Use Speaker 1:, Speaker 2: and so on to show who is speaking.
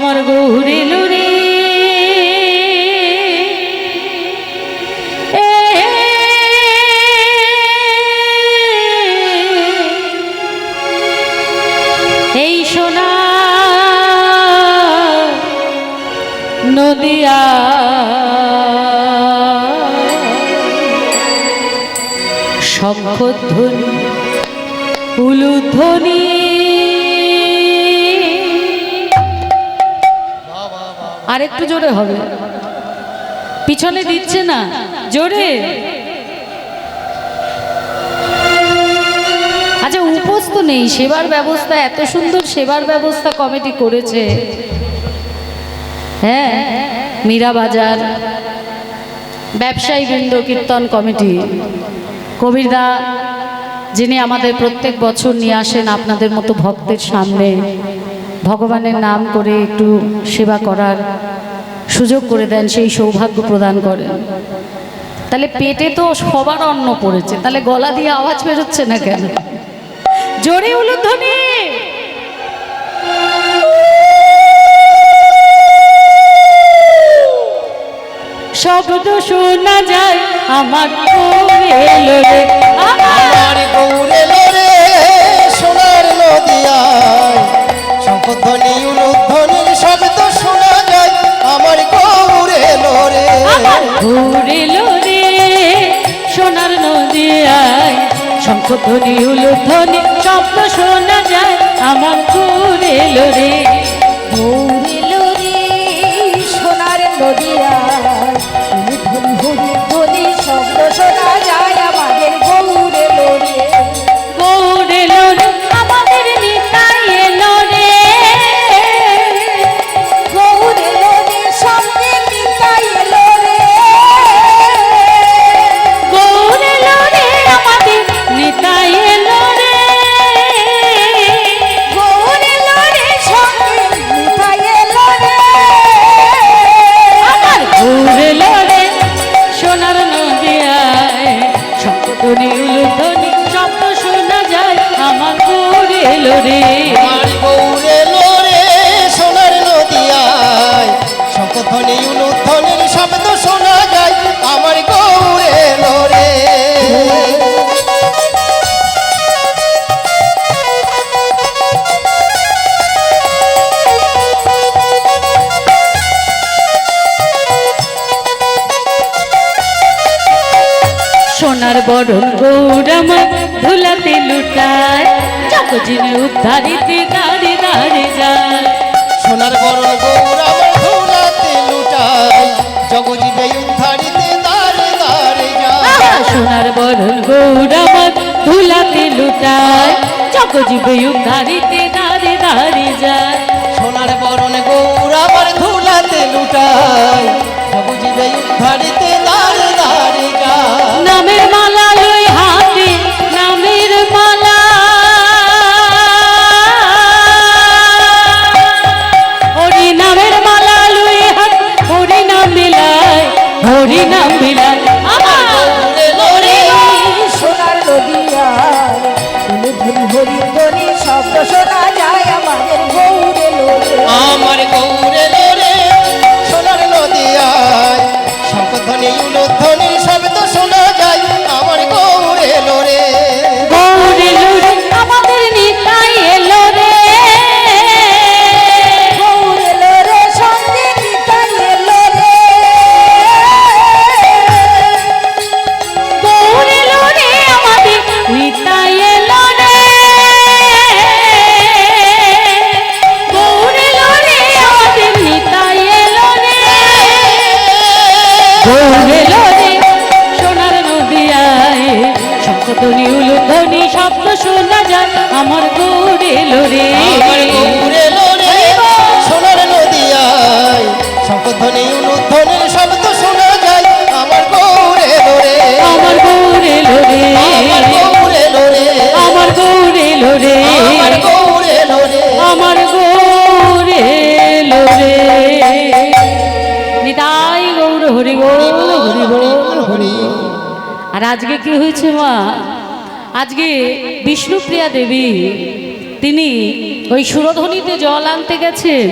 Speaker 1: আমার গৌরে লুরে। এই সোনা নদিয়া। শঙ্খধ্বনি উলুধ্বনি। আর একটু জোরে হবে। পিছনে দিচ্ছে না। জোরে। আচ্ছা উপোস তো নেই। সেবার ব্যবস্থা, এত সুন্দর সেবার ব্যবস্থা কমিটি করেছে। হ্যাঁ মীরা বাজার, ব্যবসায়ী বৃন্দ, কীর্তন কমিটি কবিরদা যিনি আমাদের প্রত্যেক বছর নিয়ে আসেন আপনাদের মতো ভক্তের সামনে। ভগবানের নাম করে একটু সেবা করার সুযোগ করে দেন, সেই সৌভাগ্য প্রদান করেন। তাহলে পেটে তো সবার অন্ন পড়েছে, তাহলে গলা দিয়ে আওয়াজ বেরোচ্ছে না কেন? জোরে উলুধ্বনি! শব্দ শোনা যায়, আমার
Speaker 2: আমার আমার
Speaker 1: ঘুরে রে, সোনার নদিয়ায়, শঙ্খধ্বনি, উলুধ্বনি, শব্দ শোনা যায়, আমার ঘুরে রে।
Speaker 3: গৌরিল রে, সোনার নদিয়া শোনা যায়
Speaker 1: আমার
Speaker 2: গৌরে সোনার
Speaker 1: বরণ গৌরামা ধুলাতে লুটায়। জগজিনে উদ্ধারিতে দাঁড়ে দাঁড়ে যায়।
Speaker 2: সোনার বরণ গৌর আমার ধুলাতে লুটাই জগজীবে উদ্ধারিতে দাঁড়ে দাঁড়ে যায়।
Speaker 1: সোনার বরণ গৌরামা ধুলাতে লুটায়। জগজিবে উদ্ধারিতে দাঁড়ে দাঁড়ে যায়।
Speaker 2: সোনার বরণ গৌর আমার ধুলাতে লুটাই জগজীবে উদ্ধারিতে
Speaker 1: শঙ্খধ্বনি উলুধ্বনি শব্দ শোনা যায়। আমার গৌরে লুরে
Speaker 2: আমার গৌরে লোরে সোনার নদিয়ায় শঙ্খধ্বনি উলুধ্বনির শব্দ শোনা যায়। আমার গৌরে লোরে
Speaker 1: আমার গৌরে লুরে
Speaker 2: আমার গৌরে লোরে
Speaker 1: আমার গৌরে লরে
Speaker 2: আমার গৌরে লোরে
Speaker 1: আমার গৌরে লরে নিতাই গৌর হরি গৌর হরি গৌর হরি আর আজকে কি হয়েছে মা? আজকে বিষ্ণুপ্রিয়া দেবী তিনি ওই সুরধ্বনিতে জল আনতে গেছেন।